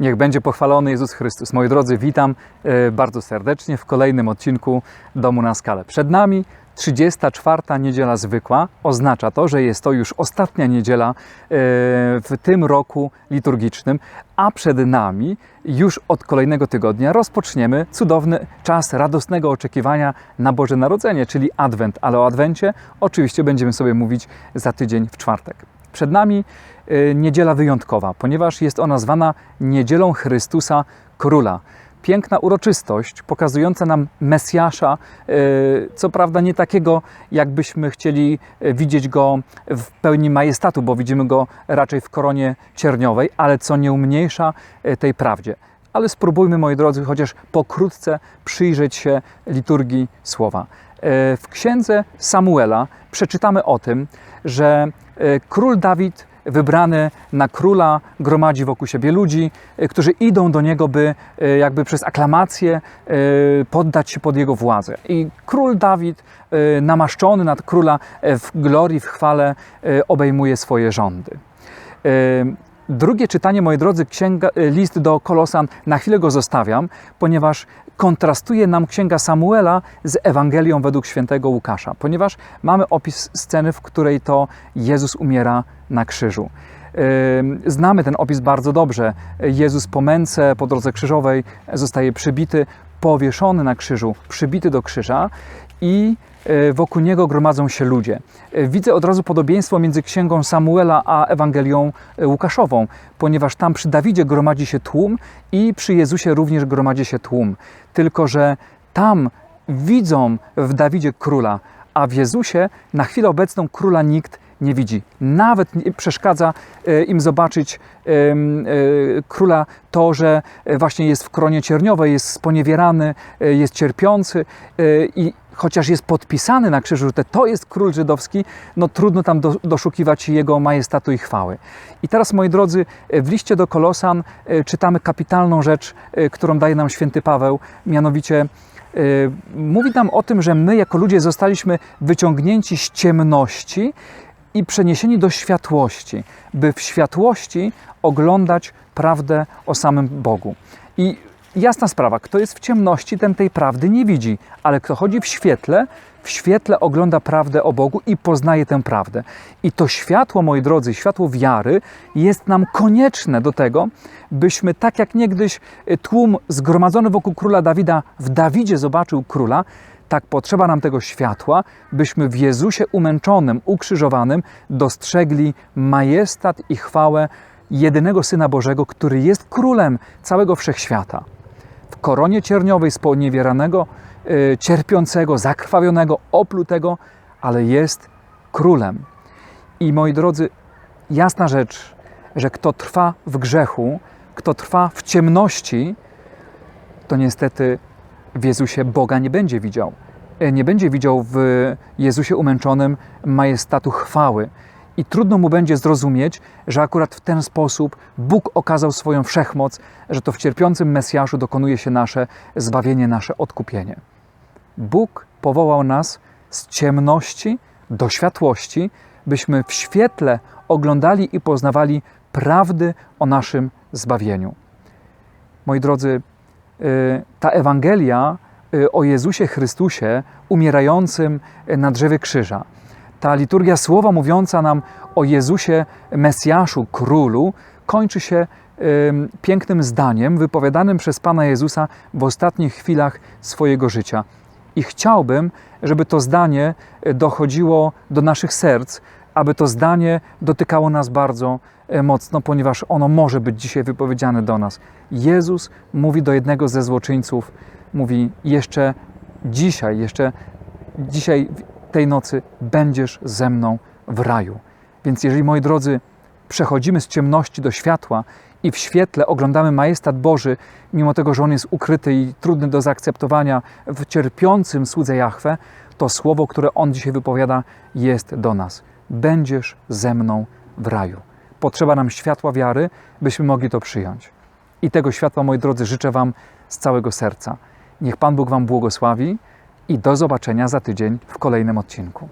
Niech będzie pochwalony Jezus Chrystus. Moi drodzy, witam e, bardzo serdecznie w kolejnym odcinku Domu na Skalę. Przed nami 34. niedziela zwykła. Oznacza to, że jest to już ostatnia niedziela e, w tym roku liturgicznym, a przed nami już od kolejnego tygodnia rozpoczniemy cudowny czas radosnego oczekiwania na Boże Narodzenie, czyli Adwent. Ale o Adwencie oczywiście będziemy sobie mówić za tydzień w czwartek. Przed nami niedziela wyjątkowa, ponieważ jest ona zwana Niedzielą Chrystusa Króla. Piękna uroczystość pokazująca nam Mesjasza, y, co prawda nie takiego, jakbyśmy chcieli y, widzieć go w pełni majestatu, bo widzimy go raczej w koronie cierniowej, ale co nie umniejsza y, tej prawdzie. Ale spróbujmy, moi drodzy, chociaż pokrótce przyjrzeć się liturgii słowa. Y, W księdze Samuela przeczytamy o tym, że y, król Dawid wybrany na króla gromadzi wokół siebie ludzi, y, którzy idą do niego, by y, jakby przez aklamację y, poddać się pod jego władzę. I król Dawid, namaszczony nad króla w glorii, w chwale, obejmuje swoje rządy. Drugie czytanie, moi drodzy, księga, y, list do Kolosan, na chwilę go zostawiam, ponieważ kontrastuje nam księga Samuela z Ewangelią według świętego Łukasza, ponieważ mamy opis sceny, w której to Jezus umiera na krzyżu. Znamy ten opis bardzo dobrze. Jezus po męce, po drodze krzyżowej zostaje przybity, powieszony na krzyżu, przybity do krzyża i wokół niego gromadzą się ludzie. E, Widzę od razu podobieństwo między księgą Samuela a Ewangelią e, Łukaszową, ponieważ tam przy Dawidzie gromadzi się tłum i przy Jezusie również gromadzi się tłum. Tylko, że tam widzą w Dawidzie króla, a w Jezusie na chwilę obecną króla nikt nie widzi. Nawet nie przeszkadza e, im zobaczyć e, króla to, że e, właśnie jest w kronie cierniowej, jest sponiewierany, e, jest cierpiący e, i chociaż jest podpisany na krzyżu, że to jest król żydowski, no trudno tam do, doszukiwać się jego majestatu i chwały. I teraz, moi drodzy, w liście do Kolosan e, czytamy kapitalną rzecz, e, którą daje nam święty Paweł, mianowicie e, mówi nam o tym, że my jako ludzie zostaliśmy wyciągnięci z ciemności i przeniesieni do światłości, by w światłości oglądać prawdę o samym Bogu. I jasna sprawa, kto jest w ciemności, ten tej prawdy nie widzi, ale kto chodzi w świetle, w świetle ogląda prawdę o Bogu i poznaje tę prawdę. I to światło, moi drodzy, światło wiary jest nam konieczne do tego, byśmy tak jak niegdyś y, tłum zgromadzony wokół króla Dawida w Dawidzie zobaczył króla, tak potrzeba nam tego światła, byśmy w Jezusie umęczonym, ukrzyżowanym dostrzegli majestat i chwałę jedynego Syna Bożego, który jest królem całego wszechświata. Koronie cierniowej sponiewieranego, y, cierpiącego, zakrwawionego, oplutego, ale jest królem. I moi drodzy, jasna rzecz, że kto trwa w grzechu, kto trwa w ciemności, to niestety w Jezusie Boga nie będzie widział. E, Nie będzie widział w Jezusie umęczonym majestatu chwały. I trudno mu będzie zrozumieć, że akurat w ten sposób Bóg okazał swoją wszechmoc, że to w cierpiącym Mesjaszu dokonuje się nasze zbawienie, nasze odkupienie. Bóg powołał nas z ciemności do światłości, byśmy w świetle oglądali i poznawali prawdy o naszym zbawieniu. Moi drodzy, y, ta Ewangelia y, o Jezusie Chrystusie umierającym na drzewie krzyża, ta liturgia słowa mówiąca nam o Jezusie Mesjaszu, królu, kończy się ym, pięknym zdaniem wypowiadanym przez Pana Jezusa w ostatnich chwilach swojego życia. I chciałbym, żeby to zdanie y, dochodziło do naszych serc, aby to zdanie dotykało nas bardzo e, mocno, ponieważ ono może być dzisiaj wypowiedziane do nas. Jezus mówi do jednego ze złoczyńców, mówi jeszcze dzisiaj, jeszcze dzisiaj tej nocy będziesz ze mną w raju. Więc jeżeli, moi drodzy, przechodzimy z ciemności do światła i w świetle oglądamy majestat Boży, mimo tego, że On jest ukryty i trudny do zaakceptowania w cierpiącym słudze Jahwe, to słowo, które On dzisiaj wypowiada, jest do nas. Będziesz ze mną w raju. Potrzeba nam światła wiary, byśmy mogli to przyjąć. I tego światła, moi drodzy, życzę Wam z całego serca. Niech Pan Bóg Wam błogosławi i do zobaczenia za tydzień w kolejnym odcinku.